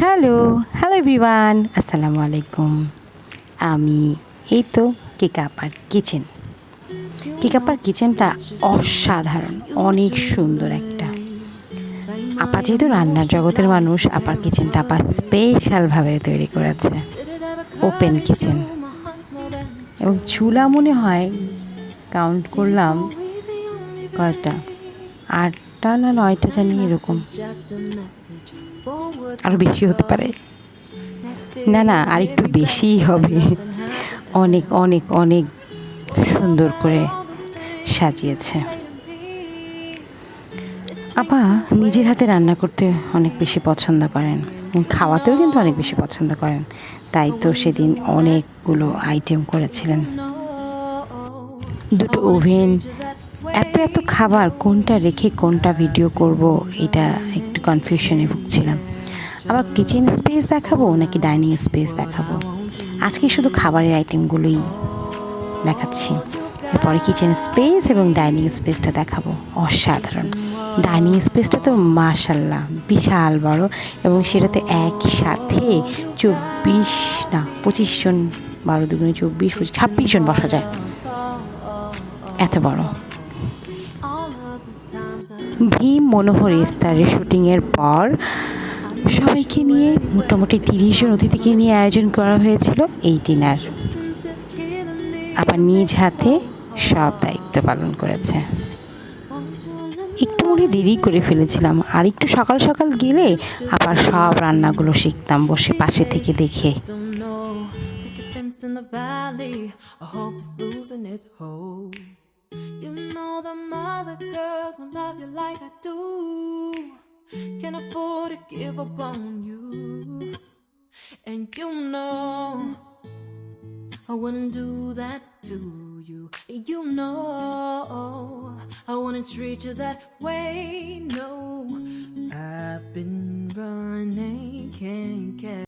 Hello hello everyone আসসালামু আলাইকুম আমি এই তো কেকাপার কিচেন কেকাপার কিচেনটা অসাধারণ, অনেক সুন্দর একটা। আপা যেহেতু রান্নার জগতের মানুষ, আপার কিচেনটা আপা স্পেশালভাবে তৈরি করেছে। ওপেন কিচেন এবং চুলা মনে হয় কাউন্ট করলাম, কয়টা? আটটা না নয়টা জানি এরকম। আরও বেশি হতে পারে। না না আর একটু বেশিই হবে। অনেক অনেক অনেক সুন্দর করে সাজিয়েছে। আপা, নিজের হাতে রান্না করতে অনেক বেশি পছন্দ করেন। খাওয়াতেও কিন্তু অনেক বেশি পছন্দ করেন। তাই তো সেদিন অনেকগুলো আইটেম করেছিলেন। দুটো ওভেন এত এত খাবার, কোনটা রেখে কোনটা ভিডিও করব, এটা একটু কনফিউশনে ভুগছিলাম। আবার কিচেন স্পেস দেখাবো নাকি ডাইনিং স্পেস দেখাবো? আজকে শুধু খাবারের আইটেমগুলোই দেখাচ্ছি। এরপরে কিচেন স্পেস এবং ডাইনিং স্পেসটা দেখাবো। অসাধারণ। ডাইনিং স্পেসটা তো মাশাল্লাহ বিশাল বড় এবং সেটাতে একই সাথে চব্বিশ, না, পঁচিশ জন, বারো দুগুণে চব্বিশ, পঁচিশ, ছাব্বিশ জন বসা যায়। এত বড়। ভীম মনোহর ইফতারের শুটিংয়ের পর সবাইকে নিয়ে মোটামুটি তিরিশ জন অতিথিকে নিয়ে আয়োজন করা হয়েছিল এই ডিনার আবার নিজ হাতে সব দায়িত্ব পালন করেছে একটু মনে দেরি করে ফেলেছিলাম, আর একটু সকাল সকাল গেলে আবার সব রান্নাগুলো শিখতাম বসে পাশে থেকে দেখে in the valley. Hope losing its. You know the mother girls will love you like I do. Can't afford to give up on you. And you know I wouldn't do that to you. You know I wouldn't treat you that way. No